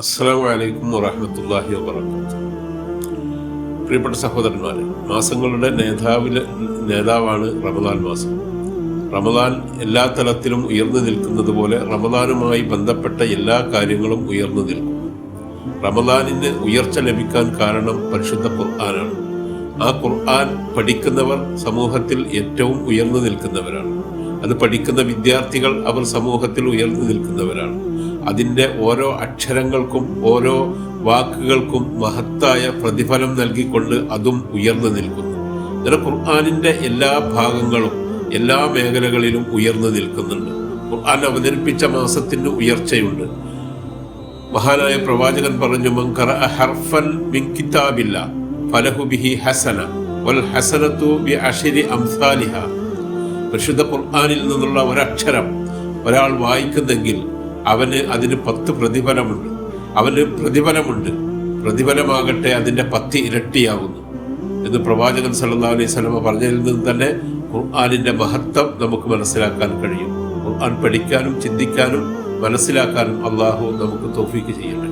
അസ്സാം അലൈക്കും വറഹമത്തല്ലാഹി വാബർക്കാത്തു പ്രിയപ്പെട്ട സഹോദരന്മാരെ മാസങ്ങളുടെ നേതാവിലെ നേതാവാണ് റമദാൻ മാസം. റമദാൻ എല്ലാ തലത്തിലും ഉയർന്നു നിൽക്കുന്നത് പോലെ റമദാനുമായി ബന്ധപ്പെട്ട എല്ലാ കാര്യങ്ങളും ഉയർന്നു നിൽക്കും. റമദാനിന് ഉയർച്ച ലഭിക്കാൻ കാരണം പരിശുദ്ധ ഖുർആനാണ്. ആ ഖുർആൻ പഠിക്കുന്നവർ സമൂഹത്തിൽ ഏറ്റവും ഉയർന്നു നിൽക്കുന്നവരാണ്. അത് പഠിക്കുന്ന വിദ്യാർത്ഥികൾ അവർ സമൂഹത്തിൽ ഉയർന്നു നിൽക്കുന്നവരാണ്. അതിന്റെ ഓരോ അക്ഷരങ്ങൾക്കും ഓരോ വാക്കുകൾക്കും മഹത്തായ പ്രതിഫലം നൽകിക്കൊണ്ട് അതും ഉയർന്നു നിൽക്കുന്നു. അങ്ങനെ ഖുർആാനിന്റെ എല്ലാ ഭാഗങ്ങളും എല്ലാ മേഖലകളിലും ഉയർന്നു നിൽക്കുന്നുണ്ട്. ഖുർആൻ അവതരിപ്പിച്ച മാസത്തിന് ഉയർച്ചയുണ്ട്. മഹാനായ പ്രവാചകൻ പറഞ്ഞു ഹർഫൻ മിൻ കിതാബില്ല ഫലഹു ബിഹി ഹസന വൽ ഹസനത്തു ബി അംസാലിഹ പരിശുദ്ധ ഖുർആനിൽ നിന്നുള്ള ഒരക്ഷരം ഒരാൾ വായിക്കുന്നെങ്കിൽ അവന് അതിന് പത്ത് പ്രതിഫലമുണ്ട്. അവന് പ്രതിഫലമുണ്ട്. പ്രതിഫലമാകട്ടെ അതിന്റെ പത്ത് ഇരട്ടിയാകുന്നു എന്ന് പ്രവാചകൻ സല്ലാ അലൈഹി സ്വലമ പറഞ്ഞതിൽ നിന്ന് തന്നെ ഖുർആാനിന്റെ മഹത്വം നമുക്ക് മനസ്സിലാക്കാൻ കഴിയും. ഖുർആൻ പഠിക്കാനും ചിന്തിക്കാനും മനസ്സിലാക്കാനും അള്ളാഹു നമുക്ക് തോഫീക്ക് ചെയ്യട്ടെ.